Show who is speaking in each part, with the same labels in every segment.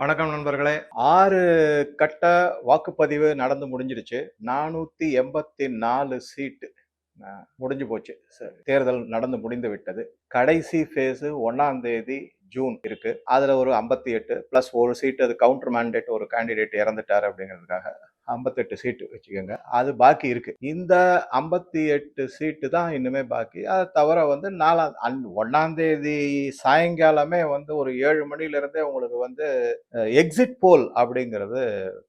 Speaker 1: வணக்கம் நண்பர்களே. ஆறு கட்ட வாக்குப்பதிவு நடந்து முடிஞ்சிருச்சு நானூத்தி எண்பத்தி நாலு சீட்டு முடிஞ்சு போச்சு. சரி, தேர்தல் நடந்து முடிந்து விட்டது. கடைசி ஃபேஸ் ஒன்னாம் தேதி ஜூன் இருக்கு. அதுல ஒரு ஐம்பத்தி எட்டு பிளஸ் ஒரு சீட் அது கவுண்டர் மேண்டேட் ஒரு கேண்டிடேட் இறந்துட்டாரு அப்படிங்கிறதுக்காக ஐம்பத்தெட்டு சீட்டு வச்சுக்கோங்க. அது பாக்கி இருக்கு. இந்த ஐம்பத்தி எட்டு சீட்டு தான் இன்னுமே பாக்கி. அதை தவிர வந்து நாலாம் அந் ஒன்னாம் தேதி சாயங்காலமே வந்து ஒரு ஏழு மணிலிருந்தே உங்களுக்கு வந்து எக்ஸிட் போல் அப்படிங்கிறது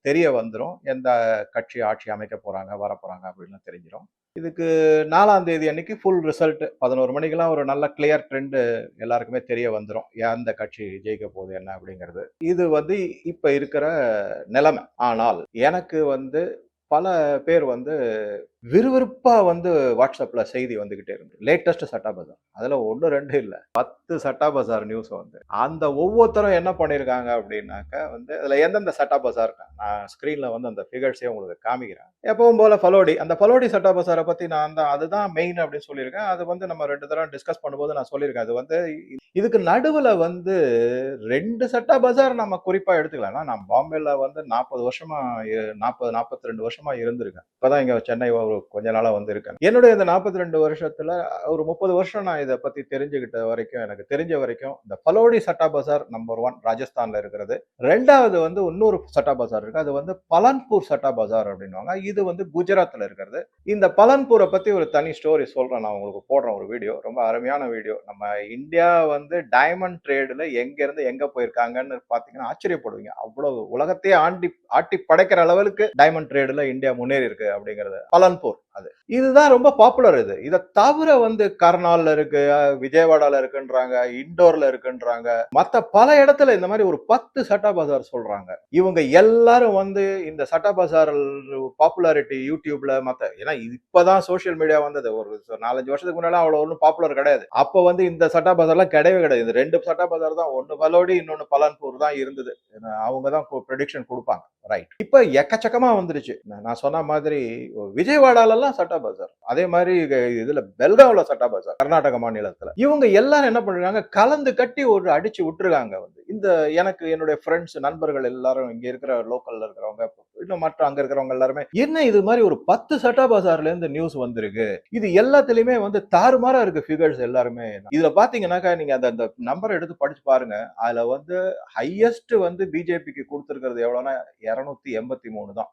Speaker 1: தெரிய வந்துடும் எந்த கட்சி ஆட்சி அமைக்க போறாங்க வர அப்படின்னு தெரிஞ்சிடும் இதுக்கு நாலாம் தேதி அன்னைக்கு ஃபுல் ரிசல்ட் பதினோரு மணிக்கெல்லாம் ஒரு நல்ல கிளியர் ட்ரெண்டு எல்லாருக்குமே தெரிய வந்துடும் எந்த கட்சி ஜெயிக்க போகுது என்ன அப்படிங்கிறது. இது வந்து இப்போ இருக்கிற நிலைமை. ஆனால் எனக்கு வந்து பல பேர் வந்து விறுவிறுப்பாக வந்து வாட்ஸ்அப்பில் செய்தி வந்துக்கிட்டே இருந்து லேட்டஸ்ட் சட்டா பஜார். அதில் ஒன்று ரெண்டு இல்லை. பத்து சட்டா பஜார் நியூஸ் வந்து. அந்த ஒவ்வொருத்தரும் என்ன பண்ணியிருக்காங்க அப்படின்னாக்க வந்து அதில் எந்தெந்த சட்டா பஜார் நான் ஸ்க்ரீனில் வந்து அந்த ஃபிகர்ஸே உங்களுக்கு காமிக்கிறேன். எப்பவும் போல ஃபலோடி அந்த ஃபலோடி சட்டா பஜாரை பற்றி நான் அந்த அதுதான் மெயின் அப்படின்னு சொல்லியிருக்கேன். அது வந்து நம்ம ரெண்டு தடவை டிஸ்கஸ் பண்ணும்போது நான் சொல்லியிருக்கேன். அது வந்து இதுக்கு நடுவில் வந்து ரெண்டு சட்டா பஜார் நம்ம குறிப்பாக எடுத்துக்கலாம். நான் பாம்பேல வந்து நாற்பது வருஷமாக நாற்பது நாற்பத்தி ரெண்டு வருஷமாக இருந்திருக்கேன். இப்பதான் இங்கே சென்னை ஒரு கொஞ்ச நாளா வந்து இருக்கேன் என்னுடைய இந்த நாற்பத்தி ரெண்டு வருஷத்துல ஒரு முப்பது வருஷம் நான் இதை பத்தி தெரிஞ்சுக்கிட்ட வரைக்கும் எனக்கு தெரிஞ்ச வரைக்கும் இந்த பலோடி சட்டா பஜார் நம்பர் ஒன் ராஜஸ்தான்ல இருக்கிறது. ரெண்டாவது வந்து இன்னொரு சட்டா பசார் இருக்கு. அது வந்து பலன்பூர் சட்டா பசார் அப்படின்வாங்க இது வந்து குஜராத்ல இருக்கிறது. இந்த பலன்பூரை பத்தி ஒரு தனி ஸ்டோரி சொல்றேன். நான் உங்களுக்கு போடுறேன் ஒரு வீடியோ. ரொம்ப அருமையான வீடியோ. நம்ம இந்தியா வந்து டைமண்ட் ட்ரேடுல எங்க இருந்து எங்க போயிருக்காங்கன்னு பாத்தீங்கன்னா ஆச்சரியப்படுவீங்க. அவ்வளவு உலகத்தையே ஆண்டி ஆட்டி படைக்கிற அளவுக்கு டைமண்ட் ட்ரேடுல இந்தியா முன்னேறி இருக்கு அப்படிங்கிறது. பலன்பூர் அது. இதுதான் ரொம்ப பாப்புலர் இது. இதை தவிர வந்து கர்னால்ல இருக்கு விஜயவாடால இருக்குன்றாங்க இண்டோர்ல இருக்குன்றாங்க மத்த பல இடத்துல இந்த மாதிரி ஒரு பத்து சட்டா பஜார் சொல்றாங்க. இவங்க எல்லாரும் வந்து இந்த சட்டா பஜார் பாப்புலாரிட்டி யூடியூப்ல மத்த ஏன்னா இப்பதான் சோஷியல் மீடியா வந்தது. ஒரு நாலஞ்சு வருஷத்துக்கு முன்னாடி அவ்வளவு ஒன்றும் பாப்புலர் கிடையாது. அப்ப வந்து இந்த சட்டா பஜார்லாம் கிடையவே கிடையாது. இந்த ரெண்டு சட்டா பஜார் தான் ஒன்னு பலோடி இன்னொன்னு பலன்பூர் தான் இருந்தது. அவங்க தான் ப்ரெடிக்ஷன் கொடுப்பாங்க. ரைட் இப்ப எக்கச்சக்கமா வந்துருச்சு. நான் நான் சொன்ன மாதிரி விஜயவாடால எல்லாம் சட்டா பஜார். அதே மாதிரி இதுல பெல்காவ்ல சட்டா பஜார் கர்நாடக மாநிலத்துல. இவங்க எல்லாரும் என்ன பண்றாங்க? கலந்து கட்டி ஒரு அடிச்சு விட்டுருக்காங்க வந்து. இந்த எனக்கு என்னுடைய ஃப்ரெண்ட்ஸ் நண்பர்கள் எல்லாரும் இங்க இருக்கிற லோக்கல்ல இருக்கிறவங்க இன்னும் மற்ற அங்க இருக்கிறவங்க எல்லாருமே என்ன இது மாதிரி ஒரு பத்து சட்டா பஜார்ல இருந்து நியூஸ் வந்திருக்கு? இது எல்லாத்துலயுமே வந்து தாறுமாறா இருக்கு ஃபிகர்ஸ் எல்லாருமே. இதுல பாத்தீங்கன்னாக்கா நீங்க அந்த அந்த நம்பர் எடுத்து படிச்சு பாருங்க. அதுல வந்து ஹையஸ்ட் வந்து பிஜேபிக்கு கொடுத்துருக்கிறது எவ்வளவுன்னா இருநூத்தி எண்பத்தி மூணு தான்.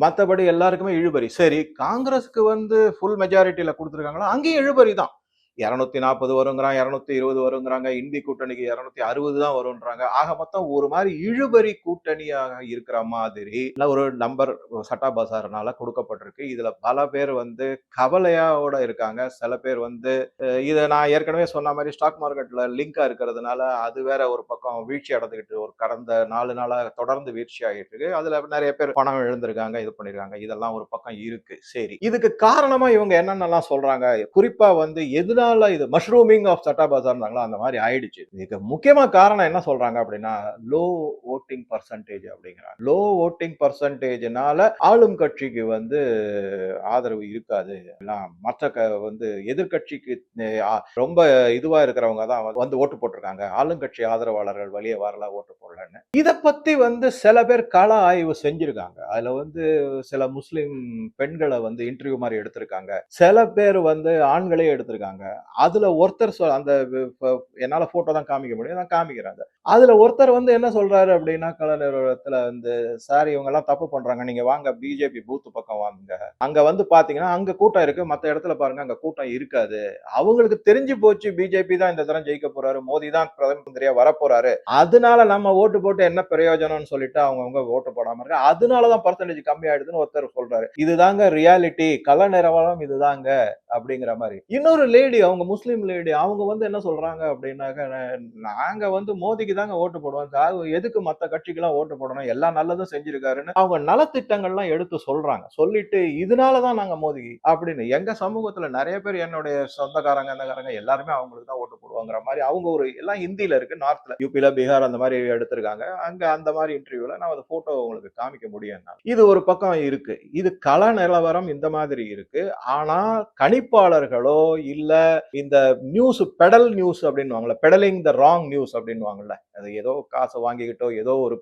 Speaker 1: மற்றபடி எல்லாருக்குமே இழுபறி. சரி காங்கிரஸுக்கு வந்து ஃபுல் மெஜாரிட்டியில் கொடுத்துருக்காங்களா? அங்கேயும் இழுபறி தான். இரநூத்தி நாற்பது வருங்கிறான் இரநூத்தி இருபது வருங்கிறாங்க இந்தி கூட்டணிக்கு இரநூத்தி அறுபது தான் வரும்ன்றாங்க. ஆக மொத்தம் ஒரு மாதிரி இழுபறி கூட்டணியாக இருக்கிற மாதிரி ஒரு நம்பர் சட்டா பசார்னால கொடுக்கப்பட்டிருக்கு. இதுல பல பேர் வந்து கவலையாவோட இருக்காங்க. சில பேர் வந்து இதை நான் ஏற்கனவே சொன்ன மாதிரி ஸ்டாக் மார்க்கெட்ல லிங்கா இருக்கிறதுனால அது வேற ஒரு பக்கம் வீழ்ச்சி அடைந்துகிட்டு ஒரு கடந்த நாலு நாளா தொடர்ந்து வீழ்ச்சி ஆகிட்டு இருக்கு. அதுல நிறைய பேர் பணம் இழந்திருக்காங்க இது பண்ணிருக்காங்க. இதெல்லாம் ஒரு பக்கம் இருக்கு. சரி. இதுக்கு காரணமா இவங்க என்னென்னலாம் சொல்றாங்க? குறிப்பா வந்து இதனால இது மஷ்ரூமிங் ஆஃப் சட்டா பஜார்னாங்களோ அந்த மாதிரி ஆயிடுச்சு. இதுக்கு முக்கியமா காரணம் என்ன சொல்றாங்க அப்படின்னா லோ ஓட்டிங் பர்சன்டேஜ் அப்படிங்கிறாங்க. லோ ஓட்டிங் பர்சன்டேஜ்னால ஆளும் கட்சிக்கு வந்து ஆதரவு இருக்காது. எல்லாம் மற்ற க- வந்து எதிர்கட்சிக்கு ரொம்ப இதுவா இருக்கிறவங்க தான் வந்து- ஓட்டு போட்டிருக்காங்க. ஆளுங்கட்சி ஆதரவாளர்கள் வெளியே வரல ஓட்டு போடலன்னு. இதை பத்தி வந்து சில பேர் கள ஆய்வு செஞ்சிருக்காங்க. அதுல வந்து சில முஸ்லிம் பெண்களை வந்து இன்டர்வியூ மாதிரி எடுத்திருக்காங்க. சில பேர் வந்து ஆண்களே எடுத்திருக்காங்க. அதுல ஒருத்தர் சொல் அந்த என்னால போட்டோ தான் காமிக்க முடியும். நான் காமிக்கிறேன் அதை. அதுல ஒருத்தர் வந்து என்ன சொல்றாரு அப்படின்னா கல நிறுவனத்துல வந்து சார் இவங்க எல்லாம் தப்பு பண்றாங்க. நீங்க வாங்க பிஜேபி பூத்து பக்கம் வாங்க. அங்க வந்து பாத்தீங்கன்னா அங்க கூட்டம் இருக்கு. மத்த இடத்துல பாருங்க அங்க கூட்டம் இருக்காது. அவங்களுக்கு தெரிஞ்சு போச்சு பிஜேபி தான் இந்த தரம் ஜெயிக்க போறாரு. மோடி தான் பிரதம மந்திரியா வரப்போறாரு அதனால நம்ம ஓட்டு போட்டு என்ன பிரயோஜனம்னு சொல்லிட்டு அவங்கவுங்க ஓட்டு போடாம இருக்க அதனாலதான் பர்சன்டேஜ் கம்மி ஆயிடுதுன்னு ஒருத்தர் சொல்றாரு. இதுதாங்க ரியாலிட்டி கல நிறவனம் இதுதாங்க அப்படிங்கிற மாதிரி. இன்னொரு லேடி அவங்க முஸ்லீம் லேடி அவங்க வந்து என்ன சொல்றாங்க அப்படின்னாக்க நாங்க வந்து மோதிக்கு தாங்க ஓட்டு போடுவோம். அது எதுக்கு மத்த கட்சிக்கெல்லாம் ஓட்டு போடணும்? எல்லா நல்லதும் செஞ்சிருக்காருன்னு அவங்க நலத்திட்டங்கள்லாம் எடுத்து சொல்றாங்க. சொல்லிட்டு இதனாலதான் நாங்க மோதி அப்படின்னு எங்க சமூகத்துல நிறைய பேர் என்னுடைய சொந்தக்காரங்க என்னக்காரங்க எல்லாருமே அவங்களுக்கு தான் ஓட்டு போடுவாங்கிற மாதிரி அவங்க ஒரு எல்லாம் ஹிந்தியில இருக்கு நார்த்ல யூபில பீகார் அந்த மாதிரி எடுத்திருக்காங்க. அங்க அந்த மாதிரி இன்டர்வியூல நான் அந்த போட்டோ உங்களுக்கு காமிக்க முடியும் இது ஒரு பக்கம் இருக்கு. இது கள நிலவரம் இந்த மாதிரி இருக்கு. ஆனா கணிப்பாளர்களோ இல்லை இந்த நியூஸ் பெடல் நியூஸ் அப்படின்னுவாங்கல்ல பெடலிங் த ராங் நியூஸ் அப்படின்னுவாங்கல்ல அது ஏதோ காசை வாங்கிக்கிட்டோ ஏதோ ஒரு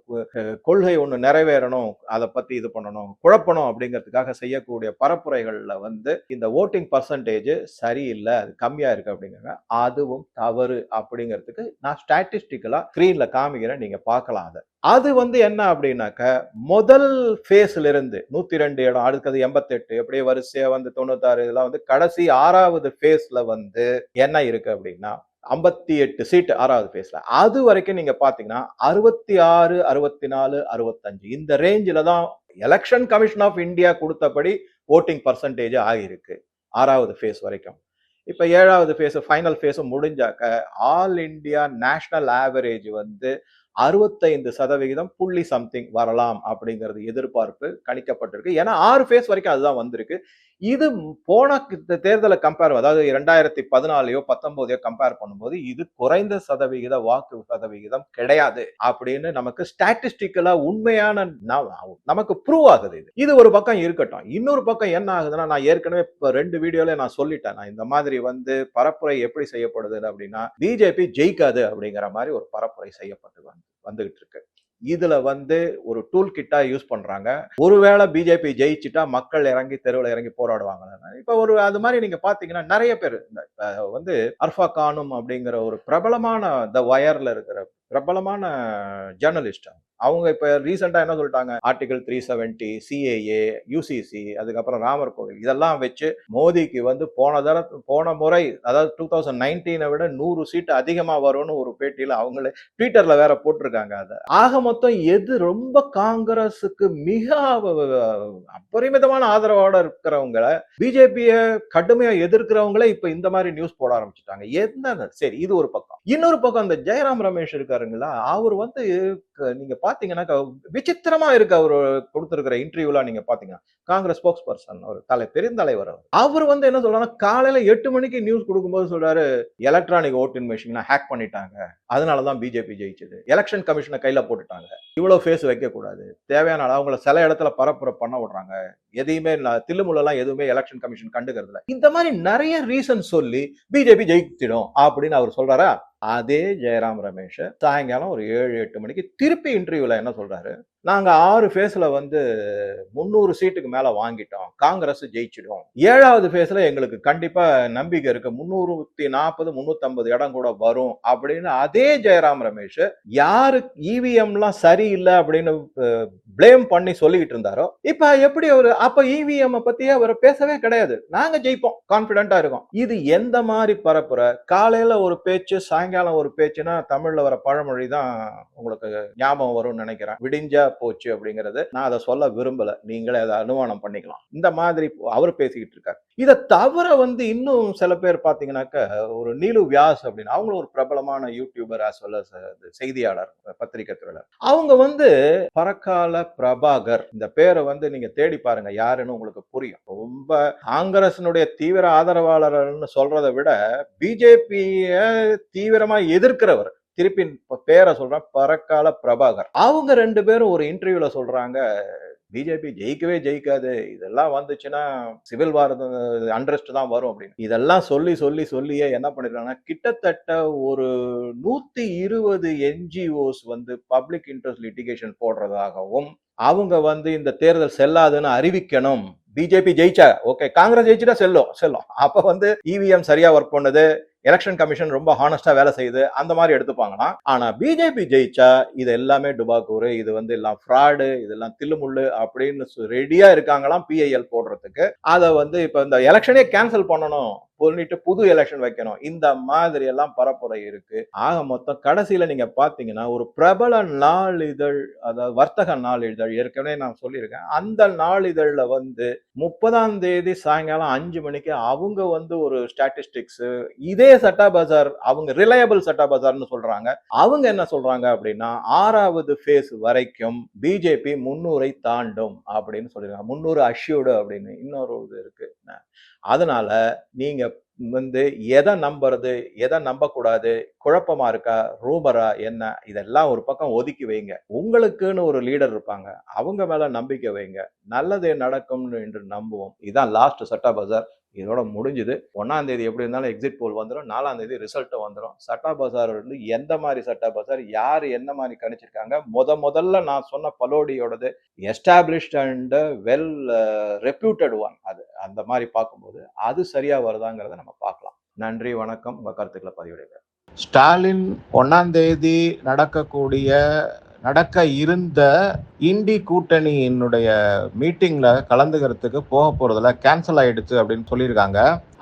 Speaker 1: கொள்கை ஒன்று நிறைவேறணும் அதை பத்தி இது பண்ணணும் குழப்பணும் அப்படிங்கிறதுக்காக செய்யக்கூடிய பரப்புரைகளில் வந்து இந்த ஓட்டிங் பர்சன்டேஜ் சரியில்லை அது கம்மியா இருக்கு அப்படிங்கிறாங்க. அதுவும் தவறு அப்படிங்கிறதுக்கு நான் ஸ்டாட்டிஸ்டிக்கலா ஸ்க்ரீன்ல காமிக்கிறேன் நீங்க பார்க்கலாம் அதை. அது வந்து என்ன அப்படின்னாக்க முதல் ஃபேஸ்ல இருந்து நூத்தி ரெண்டு இடம் அடுத்தது எண்பத்தெட்டு எப்படியே வரிசையா வந்து தொண்ணூத்தாறு இதெல்லாம் வந்து கடைசி ஆறாவது ஃபேஸ்ல வந்து என்ன இருக்கு அப்படின்னா ஐம்பத்தி எட்டு சீட் ஆறாவது ஃபேஸ்ல அது வரைக்கும் நீங்க பாத்தீங்கன்னா அறுபத்தி ஆறு அறுபத்தி நாலு அறுபத்தஞ்சு இந்த ரேஞ்சில தான் எலெக்ஷன் கமிஷன் ஆஃப் இந்தியா கொடுத்தபடி ஓட்டிங் பர்சன்டேஜ் ஆகியிருக்கு ஆறாவது ஃபேஸ் வரைக்கும். இப்ப ஏழாவது ஃபேஸ் ஃபைனல் ஃபேஸும் முடிஞ்சாக்க ஆல் இந்தியா நேஷனல் ஆவரேஜ் வந்து அறுபத்தைந்து சதவிகிதம் புள்ளி சம்திங் வரலாம் அப்படிங்கிறது எதிர்பார்ப்பு கணிக்கப்பட்டிருக்கு. ஏன்னா ஆறு ஃபேஸ் வரைக்கும் அதுதான் வந்திருக்கு. இது போன க- தேர்தலை கம்பேர் அதாவது இரண்டாயிரத்தி பதினாலையோ பத்தொன்பதையோ கம்பேர் பண்ணும்போது இது குறைந்த சதவிகித வாக்கு சதவிகிதம் கிடையாது அப்படின்னு நமக்கு ஸ்டாட்டிஸ்டிக்கலா உண்மையான நமக்கு ப்ரூவ் ஆகுது இது. இது ஒரு பக்கம் இருக்கட்டும். இன்னொரு பக்கம் என்ன ஆகுதுன்னா நான் ஏற்கனவே இப்போ ரெண்டு வீடியோல நான் சொல்லிட்டேன். நான் இந்த மாதிரி வந்து பரப்புரை எப்படி செய்யப்படுது அப்படின்னா பிஜேபி ஜெயிக்காது அப்படிங்கிற மாதிரி ஒரு பரப்புரை செய்யப்பட்டு வந்து வந்துகிட்டு இருக்கு. இதுல வந்து ஒரு டூல் கிட்டா யூஸ் பண்றாங்க. ஒருவேளை பிஜேபி ஜெயிச்சுட்டா மக்கள் இறங்கி தெருவில் இறங்கி போராடுவாங்க இப்ப ஒரு அது மாதிரி நீங்க பாத்தீங்கன்னா நிறைய பேர் இந்த வந்து அர்ஃபா கானும் அப்படிங்கிற ஒரு பிரபலமான த வயர்ல இருக்கிற பிரபலமான ஜேர்னலிஸ்ட் அவங்க இப்ப ரீசெண்டா என்ன சொல்லிட்டாங்க? Article three seventy CAA UCC அதுக்கப்புறம் ராமர் கோவில். இதெல்லாம் வச்சு மோடிக்கு வந்து போன தர போன முறை அதாவது டூ தௌசண்ட் நைன்டீனை விட நூறு சீட் அதிகமா வரும்னு ஒரு பேட்டியில அவங்களே ட்விட்டர்ல வேற போட்டிருக்காங்க அதை. ஆக மொத்தம் எது ரொம்ப காங்கிரஸுக்கு மிக அபரிமிதமான ஆதரவோட இருக்கிறவங்கள பிஜேபியை கடுமையா எதிர்க்கிறவங்களே இப்ப இந்த மாதிரி நியூஸ் போட ஆரம்பிச்சுட்டாங்க. என்ன சரி இது ஒரு பக்கம். இன்னொரு பக்கம் அந்த ஜெயராம் ரமேஷ் இருக்காருங்களா? அவர் வந்து நீங்க பாத்தீங்கன்னாக்கா விசித்திரமா இருக்கு அவர் கொடுத்திருக்கிற இன்டர்வியூலாம் நீங்க பாத்தீங்கன்னா. காங்கிரஸ் ஸ்போக்ஸ் பர்சன் அவர் தலை பெருந்தலைவர் அவர். அவர் வந்து என்ன சொல்றாருன்னா காலையில எட்டு மணிக்கு நியூஸ் கொடுக்கும்போது சொல்றாரு எலக்ட்ரானிக் ஓட்டிங் மிஷினை ஹேக் பண்ணிட்டாங்க. அதனாலதான் பிஜேபி ஜெயிச்சது. எலெக்ஷன் கமிஷனை கையில போட்டுட்டாங்க. இவ்வளவு ஃபேஸ் வைக்க கூடாது தேவையான அளவு அவங்கள சில இடத்துல பரப்புரை பண்ண விடுறாங்க. எதையுமே ந- தில்லுமுள்ளெல்லாம் எதுவுமே எலெக்ஷன் கமிஷன் கண்டுக்கிறதுல இந்த மாதிரி நிறைய ரீசன் சொல்லி பிஜேபி ஜெயிச்சிடும் அப்படின்னு அவர் சொல்றாரா? அதே ஜெயராம் ரமேஷ் சாயங்காலம் ஒரு ஏழு எட்டு மணிக்கு திருப்பி இன்டர்வியூல என்ன சொல்றாரு? நாங்கள் ஆறு ஃபேஸில் வந்து முந்நூறு சீட்டுக்கு மேலே வாங்கிட்டோம். காங்கிரஸ் ஜெயிச்சிடும். ஏழாவது ஃபேஸில் எங்களுக்கு கண்டிப்பாக நம்பிக்கை இருக்குது முந்நூறுத்தி நாற்பது முந்நூற்றம்பது இடம் கூட வரும் அப்படின்னு அதே ஜெயராம் ரமேஷ் யாரு இவிஎம்லாம் சரியில்லை அப்படின்னு ப்ளேம் பண்ணி சொல்லிக்கிட்டு இருந்தாரோ இப்போ எப்படி அவர் அப்போ இவிஎம் பற்றியே அவர் பேசவே கிடையாது. நாங்கள் ஜெயிப்போம். கான்ஃபிடென்ட்டாக இருக்கோம். இது எந்த மாதிரி பரப்புற காலையில் ஒரு பேச்சு சாயங்காலம் ஒரு பேச்சுன்னா தமிழில் வர பழமொழி தான் உங்களுக்கு ஞாபகம் வரும்னு நினைக்கிறேன். விடிஞ்ச போச்சு அப்படிங்கறது நான் அதை சொல்ல விரும்பல. நீங்களே அதை அனுமானம் பண்ணிக்கலாம். இந்த மாதிரி அவர் பேசிக்கிட்டு இருக்காரு. இதை தவிர வந்து இன்னும் சில பேர் பார்த்தீங்கன்னாக்க ஒரு நீலு வியாஸ் அப்படின்னு அவங்களும் ஒரு பிரபலமான யூடியூபர் as வெல் அஸ் செய்தியாளர் பத்திரிகை தொழிலாளர் அவங்க வந்து பறக்கால பிரபாகர் இந்த பேரை வந்து நீங்க தேடி பாருங்க யாருன்னு உங்களுக்கு புரியும். ரொம்ப காங்கிரசினுடைய தீவிர ஆதரவாளர்னு சொல்றதை விட பிஜேபிய தீவிரமா எதிர்க்கிறவர் திருப்பி பேரை சொல்றேன் பரக்கால பிரபாகர். அவங்க ரெண்டு பேரும் ஒரு இன்டர்வியூல சொல்றாங்க பிஜேபி ஜெயிக்கவே ஜெயிக்காது இதெல்லாம் வந்துச்சுன்னா சிவில் வார் அண்ட்ரஸ்ட் தான் வரும் அப்படின்னு. இதெல்லாம் சொல்லி சொல்லி சொல்லியே என்ன பண்ணிருக்காங்கன்னா கிட்டத்தட்ட ஒரு நூத்தி இருபது என்ஜிஓஸ் வந்து பப்ளிக் இன்ட்ரெஸ்ட் லிட்டிகேஷன் போடுறதாகவும் அவங்க வந்து இந்த தேர்தல் செல்லாதுன்னு அறிவிக்கணும். பிஜேபி ஜெயிச்சா ஓகே காங்கிரஸ் ஜெயிச்சுட்டா செல்லும் செல்லும். அப்ப வந்து இவிஎம் சரியா ஒர்க் பண்ணுது எலெக்ஷன் கமிஷன் ரொம்ப ஹானஸ்டா வேலை செய்யுது அந்த மாதிரி எடுத்துப்பாங்கன்னா ஆனா பிஜேபி ஜெயிச்சா இது எல்லாமே டுபாக்கூரு இது வந்து எல்லாம் ஃப்ராடு இதெல்லாம் தில்லுமுள்ளு அப்படின்னு ரெடியா இருக்காங்களாம் பிஐஎல் போடுறதுக்கு. அதை வந்து இப்ப இந்த எலெக்ஷனே கேன்சல் பண்ணணும். சொல்லிட்டு புது எலெக்ஷன் வைக்கணும். இந்த மாதிரி எல்லாம் பரப்புரை இருக்கு. ஆக மொத்தம் கடைசியில நீங்க பாத்தீங்கன்னா ஒரு பிரபல நாளிதழ் அதாவது வர்த்தக நாளிதழ் ஏற்கனவே நான் சொல்லியிருக்கேன். அந்த நாளிதழ்ல வந்து முப்பதாம் தேதி சாயங்காலம் அஞ்சு மணிக்கு அவங்க வந்து ஒரு ஸ்டாட்டிஸ்டிக்ஸ் இதே சட்டா பஜார் அவங்க ரிலையபிள் சட்டா பஜார்னு சொல்றாங்க. அவங்க என்ன சொல்றாங்க அப்படின்னா ஆறாவது ஃபேஸ் வரைக்கும் பிஜேபி முன்னூரை தாண்டும் அப்படின்னு சொல்லியிருக்காங்க. முன்னூறு அஷ்யூடு அப்படின்னு. இன்னொரு இது இருக்கு. அதனால நீங்க வந்து எதை நம்புறது எதை நம்பக்கூடாது குழப்பமா இருக்கா ரூமரா என்ன? இதெல்லாம் ஒரு பக்கம் ஒதுக்கி வைங்க. உங்களுக்குன்னு ஒரு லீடர் இருப்பாங்க. அவங்க மேல நம்பிக்கை வைங்க. நல்லதே நடக்கும்னு என்று நம்புவோம். இதான் லாஸ்ட் சட்டா பஜார் இதோட முடிஞ்சுது. ஒன்றாம் தேதி எப்படி இருந்தாலும் எக்ஸிட் போல் வந்துடும் நாலாம் தேதி ரிசல்ட்டும் வந்துடும் சட்டா பசார் வந்து எந்த மாதிரி சட்டா பசார் யார் என்ன மாதிரி கணிச்சிருக்காங்க? முத முதல்ல நான் சொன்ன பலோடியோடது established and well reputed one அது அந்த மாதிரி பார்க்கும்போது அது சரியாக வருதாங்கிறத நம்ம பார்க்கலாம். நன்றி வணக்கம். உங்கள் கருத்துக்களை பதிவிடுங்க. ஸ்டாலின் ஒன்றாம் தேதி நடக்கக்கூடிய நடக்க இருந்த இண்டி கூட்டணியினுடைய மீட்டிங்ல கலந்துக்கிறதுக்கு போக போறதுல கேன்சல் ஆயிடுச்சு அப்படின்னு சொல்லியிருக்காங்க.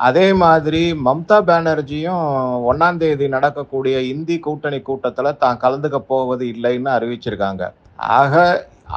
Speaker 1: அதே மாதிரி மம்தா பானர்ஜியும் ஒன்னாம் தேதி நடக்கக்கூடிய இந்தி கூட்டணி கூட்டத்துல தான் கலந்துக்க போவது இல்லைன்னு அறிவிச்சிருக்காங்க. ஆக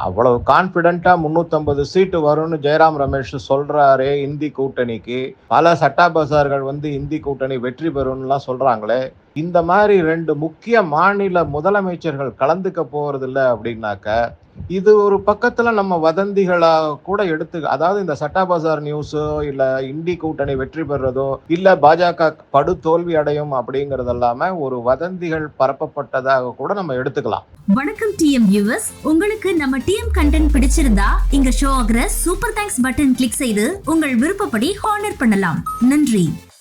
Speaker 1: அவ்வளவு கான்ஃபிடென்ட்டாக முந்நூற்றம்பது சீட்டு வரும்னு ஜெயராம் ரமேஷ் சொல்கிறாரே இந்தி கூட்டணிக்கு. பல சட்டா பசார்கள் வந்து இந்தி கூட்டணி வெற்றி பெறும்லாம் சொல்கிறாங்களே இந்த மாதிரி ரெண்டு முக்கிய மாநில முதலமைச்சர்கள் கலந்துக்க போகிறது இல்லை அப்படின்னாக்க இது ஒரு பக்கத்துல நம்ம வதந்திகளா கூட எடுத்து அதாவது இந்த சட்டா பசார் நியூஸோ இல்ல இந்தி கூட்டணி வெற்றி பெறுறதோ இல்ல பாஜக படு தோல்வி அடையும் அப்படிங்கறது ஒரு வதந்திகள் பரப்பப்பட்டதாக கூட நம்ம எடுத்துக்கலாம்.
Speaker 2: வணக்கம் டிஎம் வியூவர்ஸ் உங்களுக்கு நம்ம டிஎம் கண்டென்ட் பிடிச்சிருந்தா இங்க ஷோ ஆகிற சூப்பர் தேங்க்ஸ் பட்டன் கிளிக் செய்து உங்கள் விருப்பப்படி ஹானர் பண்ணலாம். நன்றி.